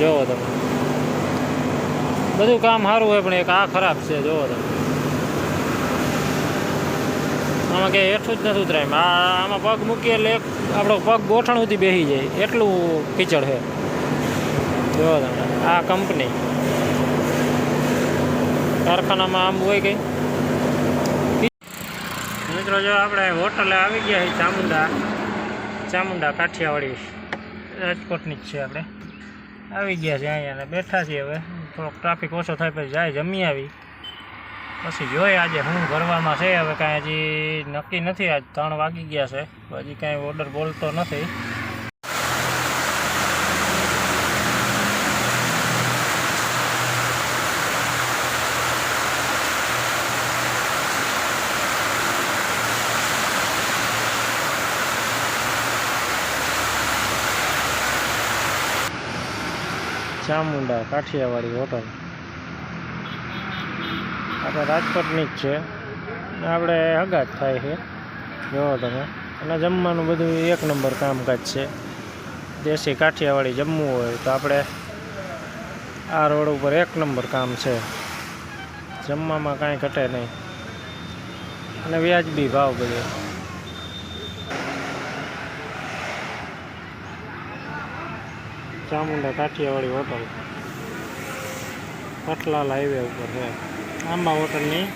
જોવો તમે. બધું કામ સારું હોય પણ એક આ ખરાબ છે, જોવો તમે. આમાં કે એઠું જ નથી ઉતરાય. આમાં પગ મૂકીએ એટલે એક આપણો પગ ગોઠણ સુધી બેસી જાય. એટલું કીચડ છે. જોવો તમે. આ કંપની. કારખાનામાં આમ હોય ગઈ મિત્રો, જો આપણે હોટલે આવી ગયા ચામુંડા. ચામુંડા કાઠિયાવાડી. રાજકોટની જ છે આપણે. આવી ગયા છે અહીંયા બેઠા છીએ હવે. થોડોક ટ્રાફિક ઓછો થાય પછી જાય, જમી આવી. પછી જોઈએ આજે શું ભરવામાં છે. હવે કાંઈ હજી નક્કી નથી. આજ ત્રણ વાગી ગયા છે. હજી કાંઈ ઓર્ડર બોલતો નથી. ચામુંડા, કાઠિયાવાડી હોટલ. આપણે રાજકોટની જ છે. આપણે હગા જ થાય છે. જોવો તમે. અને જમવાનું બધું એક નંબર કામકાજ છે. દેશી કાઠિયાવાડી જમવું હોય તો આપણે આ રોડ ઉપર એક નંબર કામ છે. જમવામાં કાંઈ ઘટે નહીં. અને વ્યાજબી ભાવ બધે. ચામુંડા કાઠિયાવાડી હોટલ. પટલાલ હાઈવે ઉપર છે. આંબા હોટલની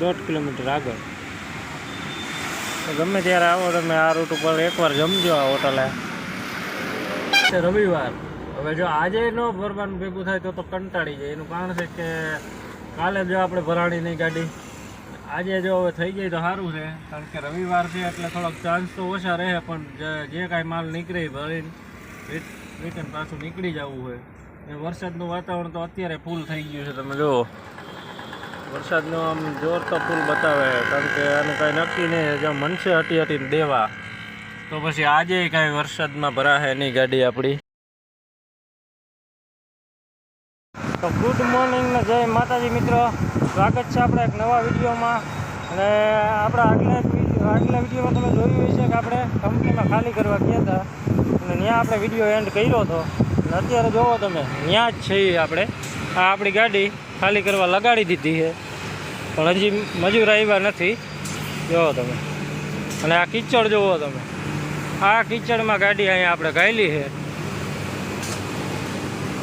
દોઢ કિલોમીટર આગળ. ગમે ત્યારે આવો તમે આ રૂટ ઉપર એકવાર જમજો આ હોટલે. રવિવાર. હવે જો આજે ન ભરવાનું ભેગું થાય તો તો કંટાળી જાય. એનું કારણ છે કે કાલે જો આપણે ભરાણી નહીં ગાડી આજે જો હવે થઈ જાય તો સારું છે. કારણ કે રવિવાર છે એટલે થોડોક ચાન્સ તો ઓછા રહે, પણ જે કાંઈ માલ નીકળે ભરીને રિટર્ન પાછું નીકળી જવું હોય. એ વરસાદનું વાતાવરણ તો અત્યારે ફૂલ થઈ ગયું છે, તમે જુઓ. વરસાદનો આમ જોર તો ફૂલ બતાવે, કારણ કે આનું કાંઈ નક્કી નહીં જો મનસે હટી હટીને દેવા. તો પછી આજે કાંઈ વરસાદમાં ભરાશે નહીં ગાડી આપણી. તો ગુડ મોર્નિંગ ને જય માતાજી મિત્રો. સ્વાગત છે આપણા એક નવા વિડીયોમાં. અને આપણા આગલા આગલા વિડીયોમાં તમે જોયું હશે કે આપણે કંપનીમાં ખાલી કરવા ગયા હતા. અને ત્યાં આપણે વીડિયો એન્ડ કર્યો હતો. અને અત્યારે જોવો તમે, ત્યાં જ છીએ આપણે. આ આપણી ગાડી ખાલી કરવા લગાડી દીધી છે. પણ હજી મજૂર આવ્યા નથી. જોવો તમે. અને આ કિચડ જોવો તમે. આ કિચડમાં ગાડી અહીંયા આપણે ગાયેલી છે.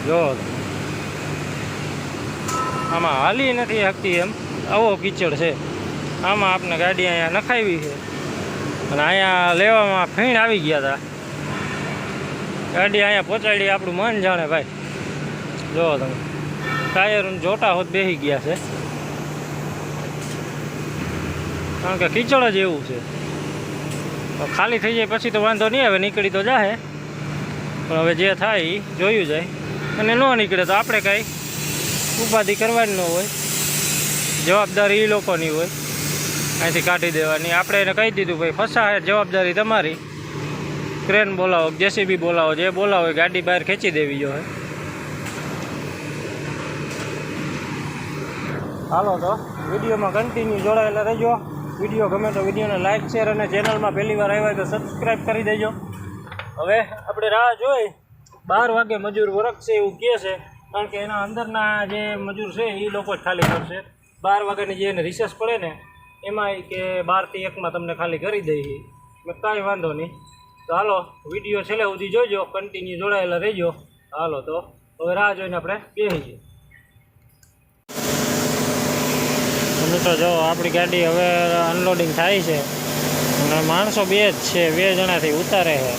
જોવો તમે. આમાં હાલી નથી શકતી એમ. આવો કિચડ છે. આમાં આપણે ગાડી અહીંયા નખાવી છે. અને અહીંયા લેવામાં ફીણ આવી ગયા હતા ગાડી અહીંયા પહોંચાડી આપણું મન જાણે ભાઈ. જોવો તમે. ટાયર જોટા હોત બેસી ગયા છે. કારણ કે કીચડ જ એવું છે. ખાલી થઈ જાય પછી તો વાંધો નહીં આવે નીકળી તો જાહે. પણ હવે જે થાય એ જોયું જાય. અને ન નીકળે તો આપણે કાંઈ ઉપાધિ કરવાની ન હોય. જવાબદારી એ લોકોની હોય. અહીંથી કાઢી દેવાની. આપણે એને કહી દીધું, ભાઈ, ફસાય, જવાબદારી તમારી. ક્રેન બોલાવો જેસીબી બોલાવો, જે બોલાવો ગાડી બહાર ખેંચી દેવી જોઈએ હાલો તો, વિડીયોમાં કન્ટિન્યુ જોડાયેલા રહેજો. વીડિયો ગમે તો વિડીયોને લાઇક શેર અને ચેનલમાં પહેલી વાર આવ્યા તો સબસ્ક્રાઈબ કરી દેજો. હવે આપણે રાહ જોઈ, બાર વાગે મજૂર વરખશે એવું કહે છે, કારણ કે એના અંદરના જે મજૂર છે એ લોકો જ ખાલી કરશે. બાર વાગ્યાની જે એને રિસેસ પડે ને એમાં કે બારથી એકમાં તમને ખાલી કરી દઈએ. મેં કાંઈ વાંધો નહીં. તો હાલો, વીડિયો છેલ્લે સુધી જોજો કન્ટિન્યુ જોડાયેલા રહેજો. હાલો તો, હવે રાહ જોઈને આપણે બેસી મિત્રો જો, આપણી ગાડી હવે અનલોડિંગ થાય છે. અને માણસો બે જ છે, બે જણાથી ઉતારે છે.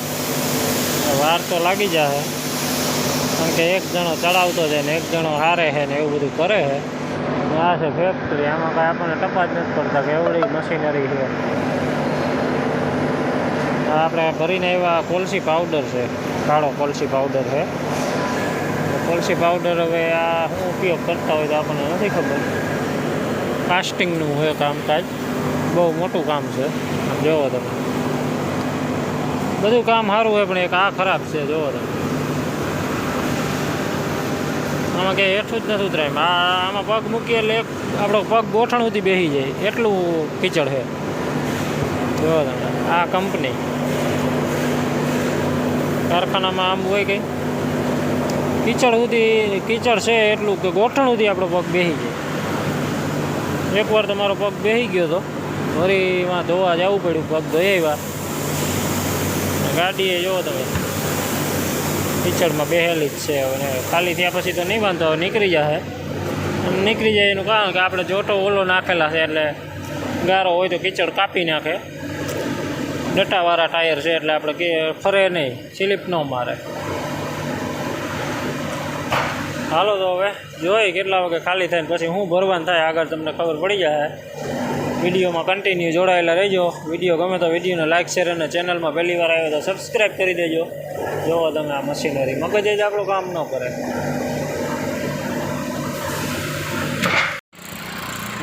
વાર તો લાગી જશે કારણ કે એક જણો ચડાવતો છે ને એક જણો હારે છે ને એવું બધું કરે છે. આ છે ફેક્ટરી આમાં કાંઈ આપણને ટપા જ નથી પડતા કે એવડી મશીનરી છે. આપણે ભરીને એવા કોલસી પાવડર છે, કાળો કોલસી પાવડર છે. કોલસી પાવડર હવે આ ઉપયોગ કરતા હોય તો આપણને નથી ખબર. કાસ્ટિંગનું હોય કામકાજ, બહુ મોટું કામ છે. જોવો તમે. બધું કામ સારું હોય પણ એક આ ખરાબ છે, જોવો તમે. આમાં કે હેઠું જ નથી ઉતરાય. આ આમાં પગ મૂકીએ એટલે એક આપણો પગ ગોઠણ સુધી બેસી જાય. એટલું કીચડ છે. જો તમે, આ કંપની. કારખાનામાં આમ હોય કંઈ. કીચડ સુધી, કીચડ છે એટલું કે ગોઠણ સુધી આપણો પગ બેસી જાય. એકવાર તો મારો પગ બેસી ગયો હતો વરીમાં ધોવા જવું પડ્યું. પગ ધોયા ગાડીએ જોવો તમે. કીચડમાં બેહેલી જ છે અને ખાલી થયા પછી તો નહીં વાંધો નીકળી જશે નીકળી જાય એનું કારણ કે આપણે જોટો ઓલો નાખેલા છે એટલે ગારો હોય તો કીચડ કાપી નાખે. ડટાવાળા ટાયર છે એટલે આપણે ફરે નહીં, સ્લીપ ન મારે. હાલો તો હવે, જોઈ કેટલા વાગે ખાલી થાય પછી હું ભરવાનું થાય, આગળ તમને ખબર પડી જાય વિડીયોમાં કન્ટિન્યુ જોડાયેલા રહેજો. વીડિયો ગમે તો વિડીયોને લાઇક શેર અને ચેનલમાં પહેલી વાર આવ્યો તો સબસ્ક્રાઈબ કરી દેજો. જોવો તમે આ મશીનરી મગજ જ આપણું કામ ન કરે.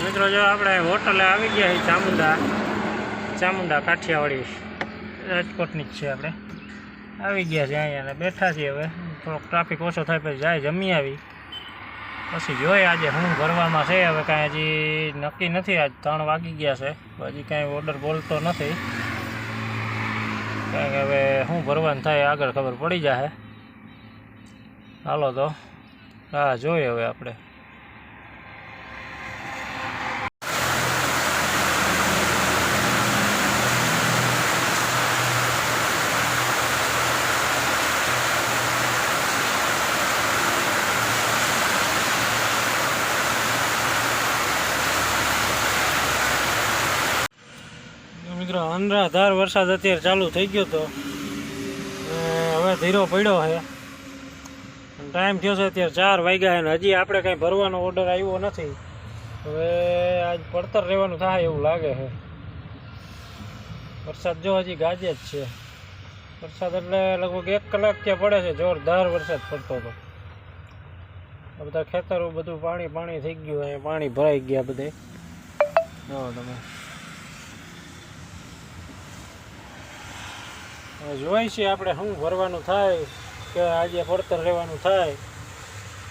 મિત્રો, જો આપણે હોટલે આવી ગયા છીએ ચામુંડા. ચામુંડા કાઠિયાવાડી રાજકોટની જ છે આપણે. આવી ગયા છે અહીંયા બેઠા છીએ હવે. થોડોક ટ્રાફિક ઓછો થાય પછી જાય જમી આવી. પછી જોઈએ આજે શું ભરવામાં છે, હવે કાંઈ હજી નક્કી નથી, આજ ત્રણ વાગી ગયા છે હજી કાંઈ ઓર્ડર બોલતો નથી. કારણ કે હવે શું ભરવાનું થાય આગળ ખબર પડી જશે હાલો તો, હા, જોઈએ હવે આપણે. મિત્રો અનરાધાર વરસાદ અત્યારે ચાલુ થઈ ગયો તો હવે ધીરો પડ્યો છે. ટાઈમ થયો છે અત્યારે ચાર વાગ્યા અને હજી આપણે કંઈ ભરવાનો ઓર્ડર આવ્યો નથી. હવે આજ પડતર રહેવાનું થાય એવું લાગે છે. વરસાદ જો હજી ગાજે જ છે. વરસાદ એટલે લગભગ એક કલાક ત્યાં પડે છે, જોરદાર વરસાદ પડતો હતો બધા ખેતરો, બધું પાણી પાણી થઈ ગયું અહીંયા પાણી ભરાઈ ગયા બધે. જો તમે. જોઈએ છીએ આપણે શું ભરવાનું થાય, કે આજે પડતર રહેવાનું થાય.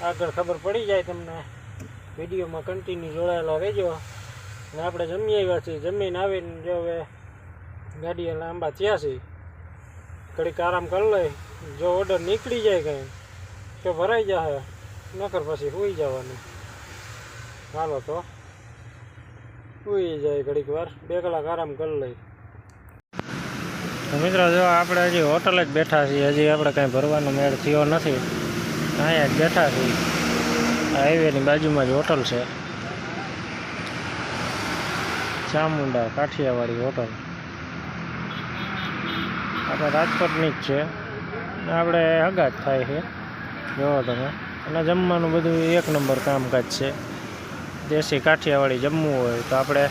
આગળ ખબર પડી જાય તમને. વિડીયોમાં કન્ટિન્યુ જોડાયેલા રહેજો. અને આપણે જમી આવ્યા છીએ. જમીન આવીને જો હવે ગાડીએ લાંબા થયા છે. ઘડીક આરામ કરી લઈ. જો ઓર્ડર નીકળી જાય કંઈ, તો ભરાઈ જશે નકર પછી સુઈ જવાનું. હાલો તો. સુઈ જાય ઘડીક વાર. બે કલાક આરામ કરી લઈ. મિત્રો, જો આપણે હજી હોટલ જ બેઠા છીએ, હજી આપણે કાંઈ ભરવાનો મેળ થયો નથી. અહીંયા જ બેઠા છીએ. હાઈવેની બાજુમાં જ હોટલ છે. ચામુંડા કાઠિયાવાડી હોટલ. આપણે રાજકોટની જ છે. આપણે હગા જ થાય છે. જોવો તમે. અને જમવાનું બધું એક નંબર કામકાજ છે. દેશી કાઠિયાવાડી જમવું હોય તો આપણે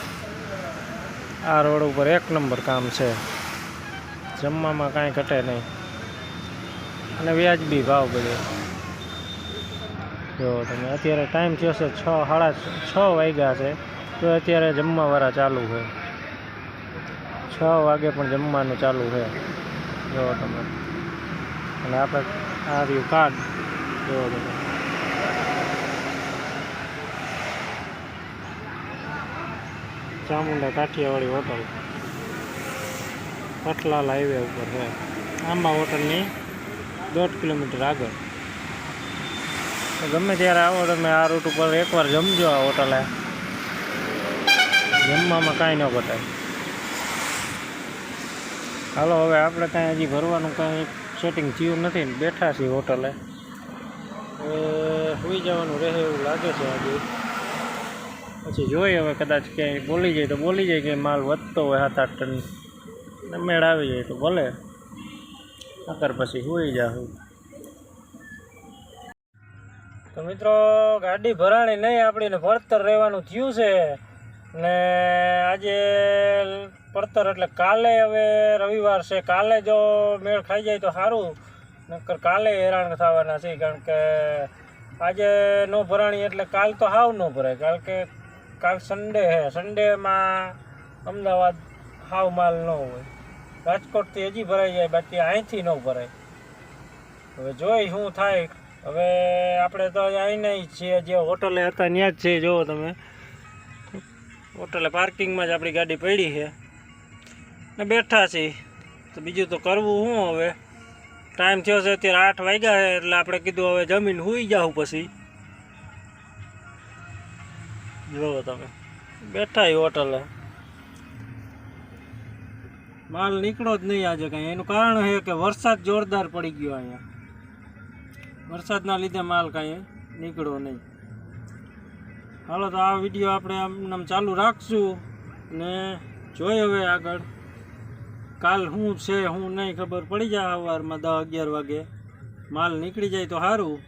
આ રોડ ઉપર એક નંબર કામ છે. જમવામાં કાંઈ ઘટે નહીં. અને વ્યાજબી ભાવ બધે. જો તમે અત્યારે ટાઈમ થયો છે છ, સાડા છ વાગ્યા છે, તો અત્યારે જમવાવાળા ચાલુ છે. છ વાગે પણ જમવાનું ચાલુ છે. જો તમે. અને આપણે આ રહ્યું કાર્ડ જો તમે. ચામુંડા કાઠિયાવાડી હોટલ. પટલાલ હાઈવે ઉપર છે. આંબા હોટલની દોઢ કિલોમીટર આગળ. ગમે ત્યારે આવો તમે આ રૂટ ઉપર એકવાર જમજો આ હોટલે. જમવામાં કાંઈ ન ઘટાય. હાલો, હવે આપણે કાંઈ હજી ભરવાનું કાંઈ સેટિંગ થયું નથી બેઠા છીએ હોટલે. સુઈ જવાનું રહે એવું લાગે છે હજી પછી જોઈએ હવે કદાચ ક્યાંય બોલી જાય તો બોલી જાય કે માલ વધતો હોય સાત આઠ ટન. ને મેળ આવી જાય તો ભલે. નકર પછી સુઈ જાઉં તો મિત્રો, ગાડી ભરાણી નહીં આપણીને પડતર રહેવાનું થયું છે. ને આજે પડતર એટલે કાલે હવે રવિવાર છે. કાલે જો મેળ ખાઈ જાય તો સારું. નકર કાલે હેરાન થવાના છે, કારણ કે આજે ન ભરાણી એટલે કાલ તો હાવ ન ભરાય. કારણ કે કાલ સન્ડે છે સન્ડેમાં અમદાવાદ હાવ માલ ન હોય. રાજકોટથી હજી ભરાઈ જાય, બાકી અહીંથી ન ભરાય. હવે જોઈ શું થાય. હવે આપણે તો આવીને જ છીએ, જે હોટલે હતા, ત્યાં જ છે જુઓ તમે. હોટલે પાર્કિંગમાં જ આપણી ગાડી પડી છે. ને બેઠા છીએ. તો બીજું તો કરવું શું હવે? ટાઈમ થયો છે, અત્યારે આઠ વાગ્યા છે, એટલે આપણે કીધું હવે જમીન હુઈ જાઉં પછી. જુઓ તમે. બેઠા હોટલે. માલ નીકળો જ નહીં આજે કંઈ. એનું કારણ છે કે વરસાદ જોરદાર પડી ગયો અહીંયા. વરસાદના લીધે માલ કાંઈ નીકળ્યો નહીં. હાલો તો આ વીડિયો આપણે આમ ચાલુ રાખશું ને જોઈ હવે આગળ. કાલ શું છે શું નહીં ખબર. પડી જાય સવારમાં દસ અગિયાર વાગે. માલ નીકળી જાય તો સારું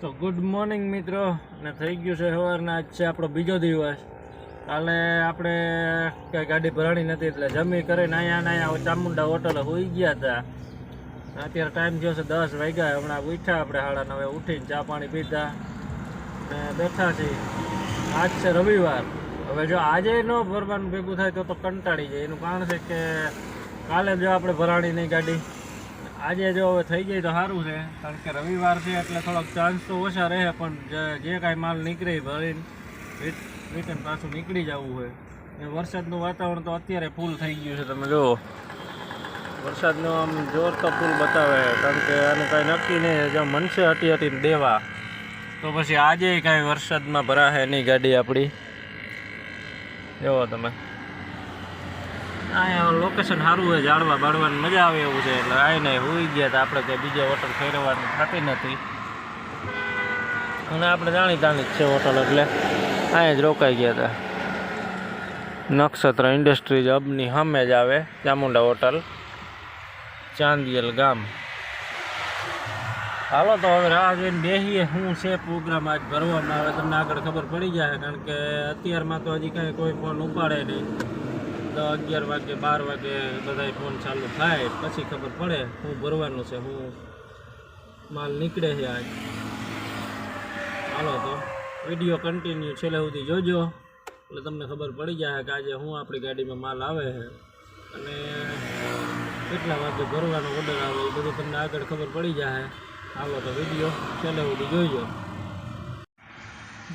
તો ગુડ મોર્નિંગ મિત્રો. અને થઈ ગયું છે સવારના. આજ છે આપણો બીજો દિવસ. કાલે આપણે કંઈ ગાડી ભરાણી નથી એટલે જમી કરીને અહીંયા અહીંયા ચામુંડા હોટલે હોઈ ગયા હતા અત્યારે ટાઈમ થયો છે દસ વાગ્યા, હમણાં ઉઠ્યા આપણે સાડા નવે ઉઠીને ચા પાણી પીધા ને બેઠા છીએ. આજ છે રવિવાર. હવે જો આજે ન ભરવાનું ભેગું થાય તો તો કંટાળી જાય. એનું કારણ છે કે કાલે જો આપણે ભરાણી નહીં ગાડી. આજે જો હવે થઈ જાય તો સારું છે. કારણ કે રવિવાર છે એટલે થોડોક ચાન્સ તો ઓછા રહે, પણ જે કાંઈ માલ નીકળે ભરીને. રિટર્ન પાછું નીકળી જવું હોય. એ વરસાદનું વાતાવરણ તો અત્યારે ફૂલ થઈ ગયું છે, તમે જુઓ. વરસાદનો આમ જોર તો ફૂલ બતાવે, કારણ કે આનું કાંઈ નક્કી નહીં જો મનસે હટી હટીને દેવા. તો પછી આજે કાંઈ વરસાદમાં ભરાશે નહીં ગાડી આપણી જુઓ તમે. અહીંયા લોકેશન સારું હોય જાળવા બાળવાની મજા આવે એવું છે, એટલે આવીને હોઈ ગયા તો આપણે કે બીજા હોટલ ફેરવવાની થતી નથી. અને આપણે જાણી જાણી જ છે હોટલ એટલે. અહીંયા જ રોકાઈ ગયા હતા. નક્ષત્ર ઇન્ડસ્ટ્રીઝ અબની સામે જ આવે, ચામુંડા હોટલ, ચાંદિયલ ગામ. હાલો તો હવે રાહ જોઈને બેસીએ શું છે પ્રોગ્રામ આજ ભરવામાં? આવે તમને આગળ ખબર પડી જાય, કારણ કે અત્યારમાં તો હજી કાંઈ કોઈ ફોન ઉપાડે નહીં. તો અગિયાર વાગે, બાર વાગે બધાય ફોન ચાલુ થાય, પછી ખબર પડે શું ભરવાનું છે હું માલ નીકળે છે આજ. હાલો તો. વીડિયો કન્ટિન્યુ છેલ્લે સુધી જોજો. એટલે તમને ખબર પડી જાય કે આજે હું આપણી ગાડીમાં માલ આવે છે. અને કેટલા વાગે ભરવાનો ઓર્ડર આવે એ બધું તમને આગળ ખબર પડી જાય. આવો તો વીડિયો છેલ્લે સુધી જોઈજો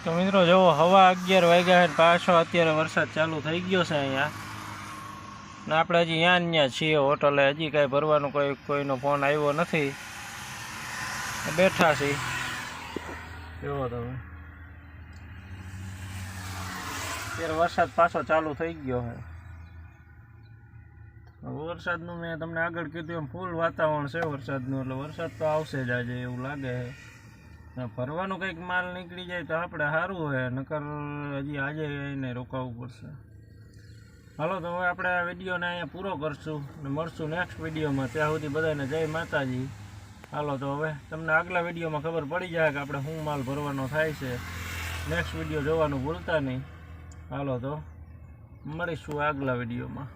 તો મિત્રો, જુઓ, હવા અગિયાર વાગ્યા છે પાછો અત્યારે વરસાદ ચાલુ થઈ ગયો છે અહીંયા. ને આપણે હજી ત્યાં ત્યાં છીએ હોટલે. હજી કાંઈ ભરવાનું કોઈ, કોઈનો ફોન આવ્યો નથી. બેઠા છીએ. જુઓ તમે. અત્યારે વરસાદ પાછો ચાલુ થઈ ગયો છે. વરસાદનું મેં તમને આગળ કીધું એમ ફૂલ વાતાવરણ છે વરસાદનું, એટલે વરસાદ તો આવશે જ આજે એવું લાગે છે. ફરવાનું કંઈક માલ નીકળી જાય તો આપણે સારું હોય, નકર હજી આજે એને રોકાવવું પડશે. હાલો, તો હવે આપણે આ વિડીયોને અહીંયા પૂરો કરશું અને મળશું નેક્સ્ટ વિડીયોમાં. ત્યાં સુધી બધાને જય માતાજી. હાલો, તો હવે તમને આગલા વિડીયોમાં ખબર પડી જાય કે આપણે શું માલ ભરવાનો થાય છે. નેક્સ્ટ વીડિયો જોવાનું ભૂલતા નહીં. હાલો તો મળીશું આગલા વિડીયોમાં.